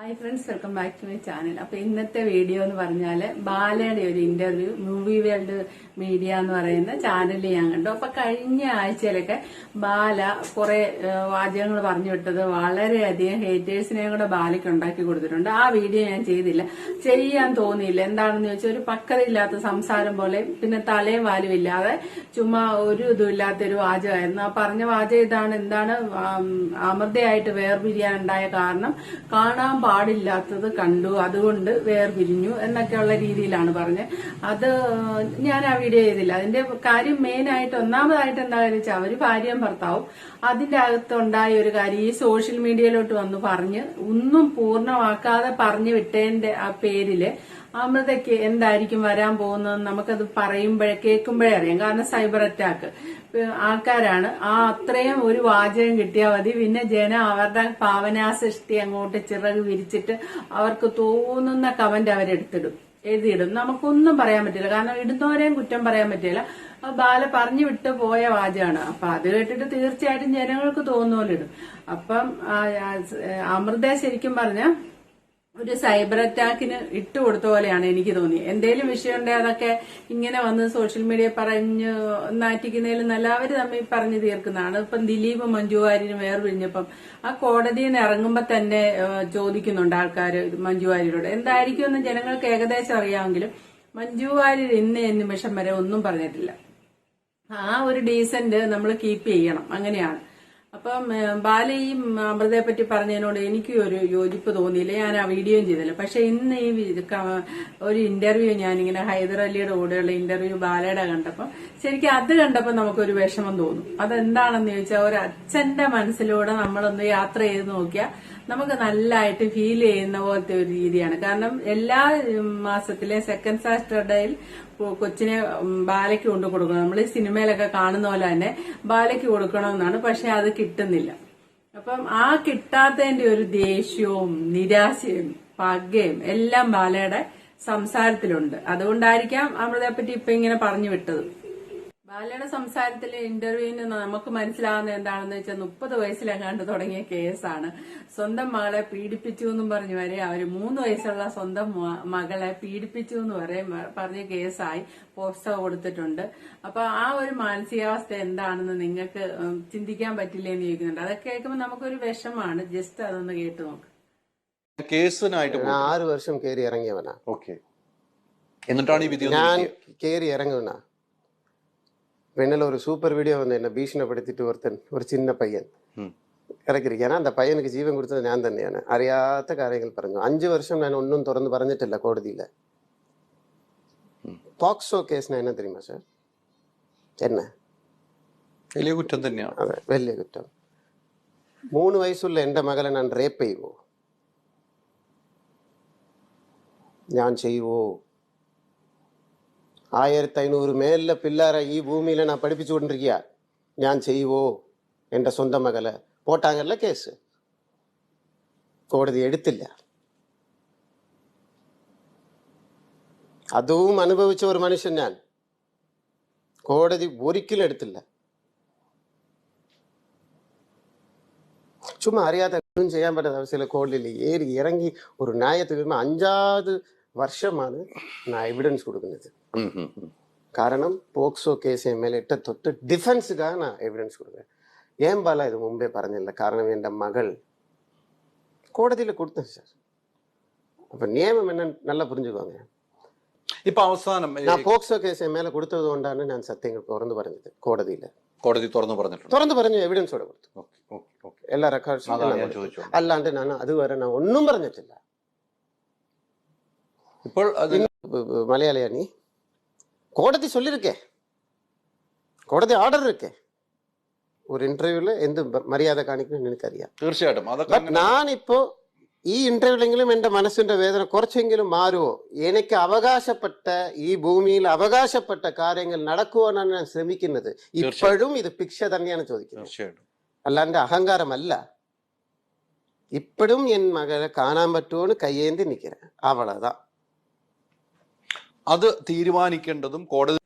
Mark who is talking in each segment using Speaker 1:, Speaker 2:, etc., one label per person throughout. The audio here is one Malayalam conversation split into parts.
Speaker 1: Hi friends welcome back to my channel അപ്പൊ ഇന്നത്തെ വീഡിയോ എന്ന് പറഞ്ഞാൽ ബാലയുടെ ഒരു ഇന്റർവ്യൂ മൂവി വേൾഡ് മീഡിയ എന്ന് പറയുന്ന ചാനലിൽ ഞാൻ കണ്ടു. അപ്പൊ കഴിഞ്ഞ ആഴ്ചയിലൊക്കെ ബാല കുറെ വാചകങ്ങൾ പറഞ്ഞു വിട്ടത് വളരെയധികം ഹേറ്റേഴ്സിനെ കൂടെ ബാലയ്ക്ക് ഉണ്ടാക്കി കൊടുത്തിട്ടുണ്ട്. ആ വീഡിയോ ഞാൻ ചെയ്തില്ല. ചെയ്യാൻ തോന്നിയില്ല. എന്താണെന്ന് ചോദിച്ചാൽ ഒരു പക്കതയില്ലാത്ത സംസാരം പോലെ പിന്നെ തലയും വാലും ഇല്ലാതെ ചുമ്മാ ഒരു ഇതുമില്ലാത്ത ഒരു വാചകമായിരുന്നു. ആ പറഞ്ഞ വാചകം ഇതാണ് എന്താണ് അമൃതയായിട്ട് വേർപിരിയാനുണ്ടായ കാരണം കാണാൻ പാടില്ലാത്തത് കണ്ടു അതുകൊണ്ട് വേർപിരിഞ്ഞു എന്നൊക്കെയുള്ള രീതിയിലാണ് പറഞ്ഞത് അത് ഞാൻ ആ വീഡിയോ ചെയ്തില്ല. അതിന്റെ കാര്യം മെയിനായിട്ട് ഒന്നാമതായിട്ട് എന്താ കാര്യം വെച്ചാൽ അവർ ഭാര്യയും ഭർത്താവും അതിന്റെ അകത്തുണ്ടായ ഒരു കാര്യം ഈ സോഷ്യൽ മീഡിയയിലോട്ട് വന്ന് പറഞ്ഞ് ഒന്നും പൂർണമാക്കാതെ പറഞ്ഞു വിട്ടതിന്റെ ആ പേരിൽ അമൃതയ്ക്ക് എന്തായിരിക്കും വരാൻ പോകുന്നത് നമുക്കത് പറയുമ്പോഴേ കേൾക്കുമ്പോഴേ അറിയാം. കാരണം സൈബർ അറ്റാക്ക്. ആൾക്കാരാണ്. ആ അത്രയും ഒരു വാചകം കിട്ടിയാൽ മതി. പിന്നെ ജനം അവരുടെ ഭാവനാസൃഷ്ടി അങ്ങോട്ട് ചിറക് വിരിച്ചിട്ട് അവർക്ക് തോന്നുന്ന കമന്റ് അവരെടുത്തിടും. എഴുതിയിടും. നമുക്കൊന്നും പറയാൻ പറ്റില്ല. കാരണം ഇടുന്നവരെയും കുറ്റം പറയാൻ പറ്റില്ല. ബാല പറഞ്ഞു വിട്ട് പോയ വാചകമാണ്. അപ്പൊ അത് കേട്ടിട്ട് തീർച്ചയായിട്ടും ജനങ്ങൾക്ക് തോന്നുമല്ലോ ഇടും. അപ്പം അമൃത ശരിക്കും പറഞ്ഞ ഒരു സൈബർ അറ്റാക്കിന് ഇട്ടുകൊടുത്ത പോലെയാണ് എനിക്ക് തോന്നി. എന്തേലും വിഷയമുണ്ടെ അതൊക്കെ ഇങ്ങനെ വന്ന് സോഷ്യൽ മീഡിയ പറഞ്ഞ് നാറ്റിക്കുന്നതിലും നല്ല അവർ തമ്മിൽ പറഞ്ഞു തീർക്കുന്നതാണ്. ഇപ്പം ദിലീപ് മഞ്ജു വാര്യരും വേർപിരിഞ്ഞപ്പം ആ കോടതിയിൽ നിന്ന് ഇറങ്ങുമ്പോ തന്നെ ചോദിക്കുന്നുണ്ട് ആൾക്കാർ മഞ്ജു വാര്യരോട്. എന്തായിരിക്കും എന്ന് ജനങ്ങൾക്ക് ഏകദേശം അറിയാമെങ്കിലും മഞ്ജു വാര്യർ ഇന്ന് നിമിഷം വരെ ഒന്നും പറഞ്ഞിട്ടില്ല. ആ ഒരു ഡീസന്റ് നമ്മൾ കീപ്പ് ചെയ്യണം. അങ്ങനെയാണ്. അപ്പം ബാല ഈ അമൃതയെ പറ്റി പറഞ്ഞതിനോട് എനിക്ക് ഒരു യോജിപ്പ് തോന്നിയില്ല. ഞാൻ ആ വീഡിയോയും ചെയ്തില്ല. പക്ഷെ ഇന്ന് ഈ ഒരു ഇന്റർവ്യൂ ഞാൻ ഇങ്ങനെ അലിയുടെ കൂടെയുള്ള ഇന്റർവ്യൂ ബാലയുടെ കണ്ടപ്പോൾ ശരിക്കും അത് കണ്ടപ്പോൾ നമുക്കൊരു വിഷമം തോന്നും. അതെന്താണെന്ന് ചോദിച്ചാൽ ഒരു അച്ഛന്റെ മനസ്സിലൂടെ നമ്മളൊന്ന് യാത്ര ചെയ്ത് നോക്കിയാൽ നമുക്ക് നല്ലതായിട്ട് ഫീൽ ചെയ്യുന്ന പോലത്തെ ഒരു രീതിയാണ്. കാരണം എല്ലാ മാസത്തിലെ സെക്കൻഡ് സാറ്റർഡേയിൽ കൊച്ചിനെ ബാലയ്ക്ക് കൊണ്ട് കൊടുക്കണം. നമ്മൾ സിനിമയിലൊക്കെ കാണുന്ന പോലെ തന്നെ ബാലയ്ക്ക് കൊടുക്കണമെന്നാണ്. പക്ഷെ അത് കിട്ടുന്നില്ല. അപ്പം ആ കിട്ടാത്തതിന്റെ ഒരു ദേഷ്യവും നിരാശയും പകയും എല്ലാം ബാലയുടെ സംസാരത്തിലുണ്ട്. അതുകൊണ്ടായിരിക്കാം അമൃതയെപ്പറ്റി ഇപ്പൊ ഇങ്ങനെ പറഞ്ഞു വിട്ടത്. ബാലയുടെ സംസാരത്തിലെ ഇന്റർവ്യൂവിന് നമുക്ക് മനസ്സിലാവുന്ന എന്താണെന്ന് വെച്ചാൽ മുപ്പത് വയസ്സിലെങ്ങാണ്ട് തുടങ്ങിയ കേസാണ്. സ്വന്തം മകളെ പീഡിപ്പിച്ചു എന്നും പറഞ്ഞു വരെ അവർ മൂന്ന് വയസ്സുള്ള സ്വന്തം മകളെ പീഡിപ്പിച്ചു എന്ന് വരെ പറഞ്ഞ കേസായി പോസ്റ്റർ കൊടുത്തിട്ടുണ്ട്. അപ്പൊ ആ ഒരു മാനസികാവസ്ഥ എന്താണെന്ന് നിങ്ങൾക്ക് ചിന്തിക്കാൻ പറ്റില്ലേ എന്ന് ചോദിക്കുന്നുണ്ട്. അതൊക്കെ കേൾക്കുമ്പോൾ നമുക്കൊരു വിഷമാണ് ജസ്റ്റ് അതൊന്ന് കേട്ട് നോക്ക്.
Speaker 2: കേസിനായിട്ട്
Speaker 3: ഞാൻ ആറ് വർഷം കയറി ഇറങ്ങിയവനാ.
Speaker 2: ഓക്കെ. എന്നിട്ടാണ് ഈ വിധി
Speaker 3: ഞാൻ
Speaker 2: കേറി
Speaker 3: കയറി ഇറങ്ങുവനാ. പിന്നിൽ ஒரு சூப்பர் வீடியோ வந்து என்ன பீஷணப்படுத்திட்டு ஒருத்தன் ஒரு சின்ன பையன்
Speaker 2: ഉം.
Speaker 3: ഇറക്കിയിരിക്കുകയാണ് அந்த പയ്യനുക്ക് ജീവൻ കൊടുത്തത് ഞാൻ തന്നെയാണ് അറിയാത്ത കാര്യങ്ങൾ പറഞ്ഞു അഞ്ചു വർഷം ഞാൻ ഒന്നും തുറന്ന് പറഞ്ഞിട്ടില്ല കോടതിയിൽ പോക്സോ കേസിന് എന്നാ தெரியுமா சார் என்ன
Speaker 2: വലിയ കുറ്റം തന്നെയാണ്
Speaker 3: അതെ വലിയ കുറ്റം മൂന്ന് വയസ്സുള്ള എൻ്റെ മകളെ ഞാൻ റേപ്പ് ചെയ്യുമോ ഞാൻ ചെയ്യുവോ ആയിരത്തി അഞ്ഞൂറ് മേലിലെ പിള്ളേരെ ഈ ഭൂമിയിൽ ഞാൻ പഠിപ്പിച്ചു കൊണ്ടിരിക്കുക ഞാൻ ചെയ്യുവോ എന്റെ സ്വന്തം മകളെ പോട്ടാങ്ങല്ല കേസ് കോടതി എടുത്തില്ല അതും അനുഭവിച്ച ഒരു മനുഷ്യൻ ഞാൻ കോടതി ഒരിക്കലും എടുത്തില്ല ചുമ്മാ അറിയാത്ത ഒന്നും ചെയ്യാൻ പറ്റാത്ത അവസ്ഥയിൽ കോടതിയിൽ ഏറി ഇറങ്ങി ഒരു ന്യായത്തിൽ വരുമ്പോൾ അഞ്ചാவது വർഷമാണ് ഞാൻ എവിഡൻസ് కారణం పోక్సో కేసు ఎమ్మెల్యేట తొత్తు డిఫెన్స్గా నా ఎవిడెన్స్ కొడుకు ఏం బాల ఇది ముంబే పరంజిల్ల కారణం ఏంటో மகள் கோடதியில் கொடுத்தேன் சார் அப்போ நியமம் என்னன்னு நல்லா புரிஞ்சுக்கோங்க
Speaker 2: இப்போ அவசானம்
Speaker 3: நான் போக்சோ കേസ് എം എൽ കൊടുത്തത് കൊണ്ടാണ് ഞാൻ സത്യങ്ങൾ തുറന്നു പറഞ്ഞത് കോടതിയിൽ.
Speaker 2: കോടതി തുറന്നു പറഞ്ഞിട്ടുണ്ട്.
Speaker 3: തുറന്നു പറഞ്ഞു എവിഡൻസോടെ കൊടുത്തു. എല്ലാ റെക്കോർഡ്സും അല്ലാണ്ട് ഞാൻ അതുവരെ ഞാൻ ഒന്നും പറഞ്ഞിട്ടില്ല.
Speaker 2: ഇപ്പോൾ
Speaker 3: മലയാളിയാണി கோடதி சொல்லியிருக்கே கோடதி ஆர்டர் இருக்கே ஒரு இன்டர்வியூவில் எந்த മര്യാദ കാണിക്കണം എനിക്കറിയാം
Speaker 2: തീർച്ചയായിട്ടും
Speaker 3: ഞാനിപ്പോ ഈ ഇന്റർവ്യൂലെങ്കിലും എൻ്റെ മനസ്സിൻ്റെ വേദന കുറച്ചെങ്കിലും മാറുമോ എനിക്ക് അവകാശപ്പെട്ട ഈ ഭൂമിയിൽ അവകാശപ്പെട്ട കാര്യങ്ങൾ നടക്കുവാനാണ് ഞാൻ ശ്രമിക്കുന്നത് ഇപ്പോഴും ഇത് ഭിക്ഷ തന്നെയാണ് ചോദിക്കുന്നത് അല്ലാണ്ട് അഹങ്കാരമല്ല ഇപ്പോഴും എൻ മകളെ കാണാൻ പറ്റുമെന്ന് കയ്യേന്തി നിൽക്കുന്നത് അവളതാണ്
Speaker 2: അത് തീരുമാനിക്കേണ്ടതും കോടതി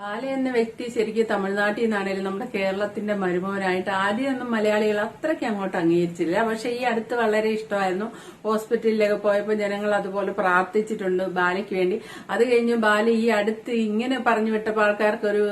Speaker 1: ബാല എന്ന വ്യക്തി ശരിക്കും തമിഴ്നാട്ടിൽ നിന്നാണേലും നമ്മുടെ കേരളത്തിന്റെ മരുമോനായിട്ട് ആദ്യമൊന്നും മലയാളികൾ അത്രയ്ക്ക് അങ്ങോട്ട് അംഗീകരിച്ചില്ല. പക്ഷെ ഈ അടുത്ത് വളരെ ഇഷ്ടമായിരുന്നു. ഹോസ്പിറ്റലിലൊക്കെ പോയപ്പോൾ ജനങ്ങൾ അതുപോലെ പ്രാർത്ഥിച്ചിട്ടുണ്ട് ബാലയ്ക്ക് വേണ്ടി. അത് കഴിഞ്ഞ് ബാല ഈ അടുത്ത് ഇങ്ങനെ പറഞ്ഞു വിട്ടപ്പോൾ ആൾക്കാർക്ക് ഒരു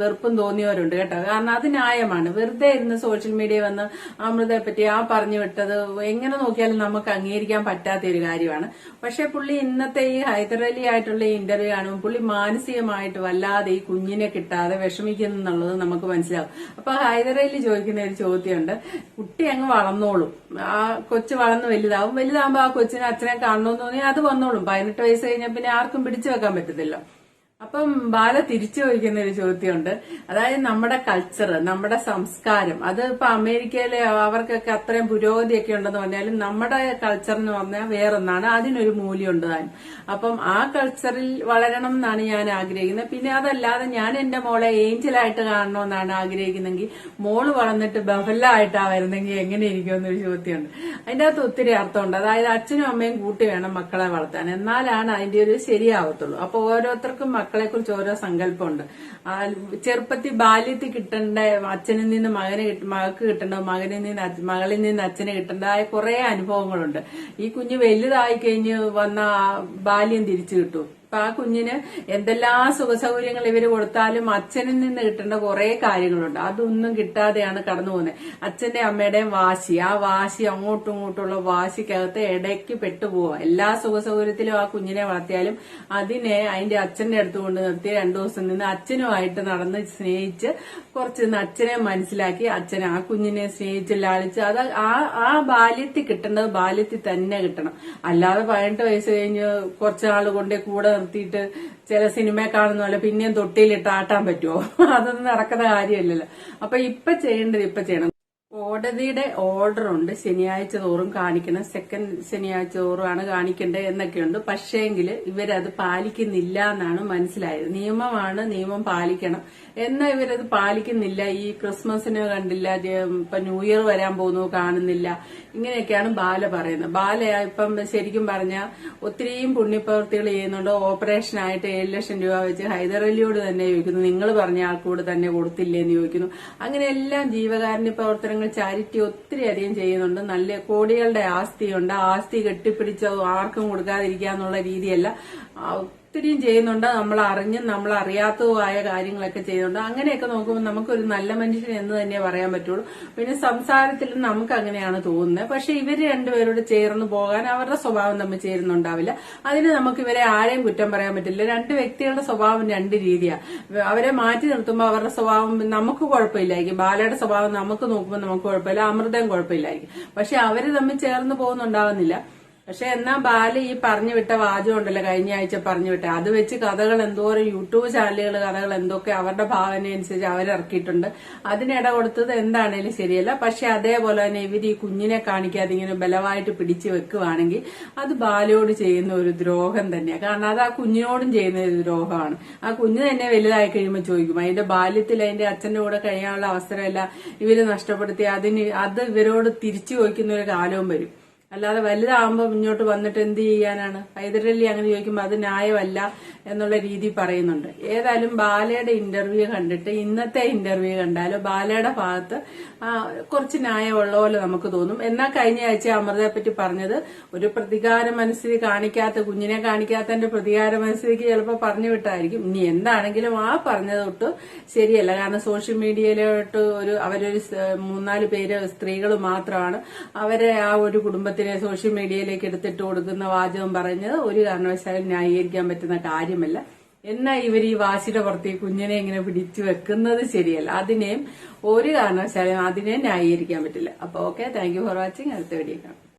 Speaker 1: വെറുപ്പും തോന്നിയവരുണ്ട് കേട്ടോ. കാരണം അത് ന്യായമാണ്. വെറുതെ ഇരുന്ന് സോഷ്യൽ മീഡിയ വന്ന് അമൃതയെ പറ്റി ആ പറഞ്ഞു വിട്ടത് എങ്ങനെ നോക്കിയാലും നമുക്ക് അംഗീകരിക്കാൻ പറ്റാത്ത ഒരു കാര്യമാണ്. പക്ഷെ പുള്ളി ഇന്നത്തെ ഈ ഹൈദരലി ആയിട്ടുള്ള ഈ ഇന്റർവ്യൂ കാണുമ്പോൾ പുള്ളി മാനസികമായിട്ട് വല്ലാതെ ഈ കുഞ്ഞിനെ കിട്ടാതെ വിഷമിക്കുന്നു എന്നുള്ളത് നമുക്ക് മനസ്സിലാവും. അപ്പൊ ഹൈദരയിൽ ചോദിക്കുന്ന ഒരു ചോദ്യമുണ്ട്. കുട്ടി അങ്ങ് വളർന്നോളും. ആ കൊച്ചു വളർന്ന് വലുതാവും. വലുതാകുമ്പോ ആ കൊച്ചിനെ അച്ഛനെ കാണണമെന്ന് തോന്നി അത് വന്നോളും. പതിനെട്ട് വയസ്സ് കഴിഞ്ഞാൽ പിന്നെ ആർക്കും പിടിച്ചു വെക്കാൻ പറ്റത്തില്ല. അപ്പം ബാല തിരിച്ചു ചോദിക്കുന്ന ഒരു ചോദ്യമുണ്ട്. അതായത് നമ്മുടെ കൾച്ചർ നമ്മുടെ സംസ്കാരം. അത് ഇപ്പൊ അമേരിക്കയിലെ അവർക്കൊക്കെ അത്രയും പുരോഗതിയൊക്കെ ഉണ്ടെന്ന് പറഞ്ഞാലും നമ്മുടെ കൾച്ചർ എന്ന് പറഞ്ഞാൽ വേറൊന്നാണ്. അതിനൊരു മൂല്യമുണ്ട് താനും അപ്പം ആ കൾച്ചറിൽ വളരണം എന്നാണ് ഞാൻ ആഗ്രഹിക്കുന്നത്. പിന്നെ അതല്ലാതെ ഞാൻ എന്റെ മോളെ ഏഞ്ചലായിട്ട് കാണണമെന്നാണ് ആഗ്രഹിക്കുന്നെങ്കിൽ മോൾ വളർന്നിട്ട് ബഹലായിട്ടാവരുന്നെങ്കിൽ എങ്ങനെ ഇരിക്കുമെന്നൊരു ചോദ്യമുണ്ട്. അതിന്റെ അകത്ത് ഒത്തിരി അർത്ഥമുണ്ട്. അതായത് അച്ഛനും അമ്മയും കൂട്ടി വേണം മക്കളെ വളർത്താൻ. എന്നാലാണ് അതിന്റെ ഒരു ശരിയാവത്തുള്ളൂ. അപ്പൊ ഓരോരുത്തർക്കും മക്കളെ കുറിച്ച് ഓരോ സങ്കല്പമുണ്ട്. ചെറുപ്പത്തിൽ ബാല്യത്തിൽ കിട്ടേണ്ട അച്ഛനിൽ നിന്ന് മകന് മകൾക്ക് കിട്ടേണ്ട മകനിൽ നിന്ന് മകളിൽ നിന്ന് അച്ഛന് കിട്ടേണ്ടതായ കുറെ അനുഭവങ്ങളുണ്ട്. ഈ കുഞ്ഞ് വലുതായി കഴിഞ്ഞ് വന്ന ബാല്യം തിരിച്ചു കിട്ടും ഇപ്പൊ ആ കുഞ്ഞിന് എന്തെല്ലാം സുഖസൗകര്യങ്ങൾ ഇവർ കൊടുത്താലും അച്ഛനിൽ നിന്ന് കിട്ടേണ്ട കുറെ കാര്യങ്ങളുണ്ട്. അതൊന്നും കിട്ടാതെയാണ് കടന്നു പോകുന്നത് അച്ഛന്റെ അമ്മയുടെയും വാശി ആ വാശി അങ്ങോട്ടും ഇങ്ങോട്ടുള്ള വാശിക്കകത്ത് ഇടയ്ക്ക് പെട്ടുപോവുക എല്ലാ സുഖസൗകര്യത്തിലും ആ കുഞ്ഞിനെ വളർത്തിയാലും അതിനെ അതിന്റെ അച്ഛന്റെ അടുത്ത് കൊണ്ട് നിർത്തി രണ്ടു ദിവസം നിന്ന് അച്ഛനുമായിട്ട് നടന്ന് സ്നേഹിച്ച് കുറച്ച് അച്ഛനെ മനസ്സിലാക്കി അച്ഛൻ ആ കുഞ്ഞിനെ സ്നേഹിച്ച് ലാളിച്ച് അത് ആ ആ ബാല്യത്തിൽ കിട്ടേണ്ടത് ബാല്യത്തിൽ തന്നെ കിട്ടണം. അല്ലാതെ പതിനെട്ട് വയസ്സ് കഴിഞ്ഞ് കുറച്ചാൾ കൊണ്ടേ കൂടെ നിർത്തിയിട്ട് ചില സിനിമ കാണുന്ന പോലെ പിന്നെയും തൊട്ടിയിലിട്ട് ആട്ടാൻ പറ്റുമോ അതൊന്നും നടക്കുന്ന കാര്യമല്ലല്ലോ. അപ്പൊ ഇപ്പൊ ചെയ്യേണ്ടത് ഇപ്പൊ ചെയ്യണം. കോടതിയുടെ ഓർഡർ ഉണ്ട്. ശനിയാഴ്ച തോറും കാണിക്കണം. സെക്കൻഡ് ശനിയാഴ്ച തോറുമാണ് കാണിക്കേണ്ടത് എന്നൊക്കെയുണ്ട്. പക്ഷേങ്കിൽ ഇവരത് പാലിക്കുന്നില്ല എന്നാണ് മനസ്സിലായത്. നിയമമാണ് നിയമം പാലിക്കണം. എന്നാൽ ഇവരത് പാലിക്കുന്നില്ല? ഈ ക്രിസ്മസിന് കണ്ടില്ല ഇപ്പൊ ന്യൂ ഇയർ വരാൻ പോകുന്നു കാണുന്നില്ല. ഇങ്ങനെയൊക്കെയാണ് ബാല പറയുന്നത്. ബാല ഇപ്പം ശരിക്കും പറഞ്ഞ ഒത്തിരിയും പുണ്യപ്രവൃത്തികൾ ചെയ്യുന്നുണ്ട്. ഓപ്പറേഷനായിട്ട് ഏഴ് ലക്ഷം രൂപ വെച്ച് ഹൈദരലിയോട് തന്നെ ചോദിക്കുന്നു. നിങ്ങൾ പറഞ്ഞ ആൾക്കൂട് തന്നെ കൊടുത്തില്ലേ എന്ന് ചോദിക്കുന്നു. അങ്ങനെ എല്ലാം ജീവകാരുണ്യ പ്രവർത്തനങ്ങൾ ചാരിറ്റി ഒത്തിരി അധികം ചെയ്യുന്നുണ്ട്. നല്ല കോടികളുടെ ആസ്തിയുണ്ട്. ആസ്തി കെട്ടിപ്പിടിച്ചോ ആർക്കും കൊടുക്കാതിരിക്കുക എന്നുള്ള രീതിയല്ല ഒത്തിരിയും ചെയ്യുന്നുണ്ട്. നമ്മൾ അറിഞ്ഞും നമ്മൾ അറിയാത്തതുമായ കാര്യങ്ങളൊക്കെ ചെയ്യുന്നുണ്ട്. അങ്ങനെയൊക്കെ നോക്കുമ്പോൾ നമുക്കൊരു നല്ല മനുഷ്യൻ എന്ന് തന്നെ പറയാൻ പറ്റുള്ളൂ. പിന്നെ സംസാരത്തിൽ നമുക്ക് അങ്ങനെയാണ് തോന്നുന്നത്. പക്ഷെ ഇവർ രണ്ടുപേരോട് ചേർന്ന് പോകാൻ അവരുടെ സ്വഭാവം തമ്മിൽ ചേരുന്നുണ്ടാവില്ല. അതിന് നമുക്ക് ഇവരെ ആരെയും കുറ്റം പറയാൻ പറ്റില്ല. രണ്ട് വ്യക്തികളുടെ സ്വഭാവം രണ്ട് രീതിയാണ് അവരെ മാറ്റി നിർത്തുമ്പോൾ അവരുടെ സ്വഭാവം നമുക്ക് കുഴപ്പമില്ലായിരിക്കും. ബാലയുടെ സ്വഭാവം നമുക്ക് നോക്കുമ്പോൾ നമുക്ക് കുഴപ്പമില്ല. അമൃതയും കുഴപ്പമില്ലായിരിക്കും. പക്ഷെ അവർ തമ്മിൽ ചേർന്ന് പോകുന്നുണ്ടാവുന്നില്ല. പക്ഷെ എന്നാ ബാല ഈ പറഞ്ഞു വിട്ട വാചകം ഉണ്ടല്ലോ കഴിഞ്ഞ ആഴ്ച പറഞ്ഞു വിട്ട. അത് വെച്ച് കഥകൾ എന്തോരം യൂട്യൂബ് ചാനലുകൾ കഥകൾ എന്തൊക്കെ അവരുടെ ഭാവന അനുസരിച്ച് അവരിറക്കിയിട്ടുണ്ട് അതിനിട കൊടുത്തത് എന്താണേലും ശരിയല്ല. പക്ഷെ അതേപോലെ തന്നെ ഇവർ ഈ കുഞ്ഞിനെ കാണിക്കാതെ ഇങ്ങനെ ബലമായിട്ട് പിടിച്ചു വെക്കുവാണെങ്കിൽ അത് ബാലയോട് ചെയ്യുന്ന ഒരു ദ്രോഹം തന്നെയാണ് കാരണം അത് ആ കുഞ്ഞിനോടും ചെയ്യുന്ന ഒരു ദ്രോഹമാണ്. ആ കുഞ്ഞ് തന്നെ വലുതായി കഴിയുമ്പോൾ ചോദിക്കും അതിന്റെ ബാല്യത്തിൽ അതിന്റെ അച്ഛന്റെ കൂടെ കഴിയാനുള്ള അവസരമല്ല ഇവർ നഷ്ടപ്പെടുത്തി അതിന് അത് ഇവരോട് തിരിച്ചു ചോദിക്കുന്ന ഒരു കാലവും വരും. അല്ലാതെ വലുതാകുമ്പോൾ മുന്നോട്ട് വന്നിട്ട് എന്ത് ചെയ്യാനാണ്? ഹൈദരലി അങ്ങനെ ചോദിക്കുമ്പോൾ അത് ന്യായമല്ല. എന്നുള്ള രീതി പറയുന്നുണ്ട്. ഏതായാലും ബാലയുടെ ഇന്റർവ്യൂ കണ്ടിട്ട് ഇന്നത്തെ ഇന്റർവ്യൂ കണ്ടാലും ബാലയുടെ ഭാഗത്ത് കുറച്ച് ന്യായമുള്ള പോലെ നമുക്ക് തോന്നും. എന്നാൽ കഴിഞ്ഞ ആഴ്ച അമൃതയെ പറ്റി പറഞ്ഞത് ഒരു പ്രതികാര മനസ്സിൽ കാണിക്കാത്ത കുഞ്ഞിനെ കാണിക്കാത്തതിന്റെ പ്രതികാര മനസ്സിലേക്ക് ചിലപ്പോൾ പറഞ്ഞു വിട്ടായിരിക്കും. ഇനി എന്താണെങ്കിലും ആ പറഞ്ഞത് തൊട്ട് ശരിയല്ല. കാരണം സോഷ്യൽ മീഡിയയിലോട്ട് ഒരു അവരൊരു മൂന്നാൽ പേര് സ്ത്രീകൾ മാത്രമാണ് അവരെ ആ ഒരു കുടുംബത്തിനെ സോഷ്യൽ മീഡിയയിലേക്ക് എടുത്തിട്ട് കൊടുക്കുന്ന വാചകം പറഞ്ഞത് ഒരു കാരണവശാലും ന്യായീകരിക്കാൻ പറ്റുന്ന കാര്യമല്ല. എന്നാൽ ഇവർ ഈ വാശിയുടെ പുറത്ത് ഈ കുഞ്ഞിനെ ഇങ്ങനെ പിടിച്ചു വെക്കുന്നത് ശരിയല്ല. അതിനെയും ഒരു കാരണവശാലും അതിനെ ന്യായീകരിക്കാൻ പറ്റില്ല. അപ്പൊ okay thank you for watching അടുത്ത വീഡിയോ കാണാം.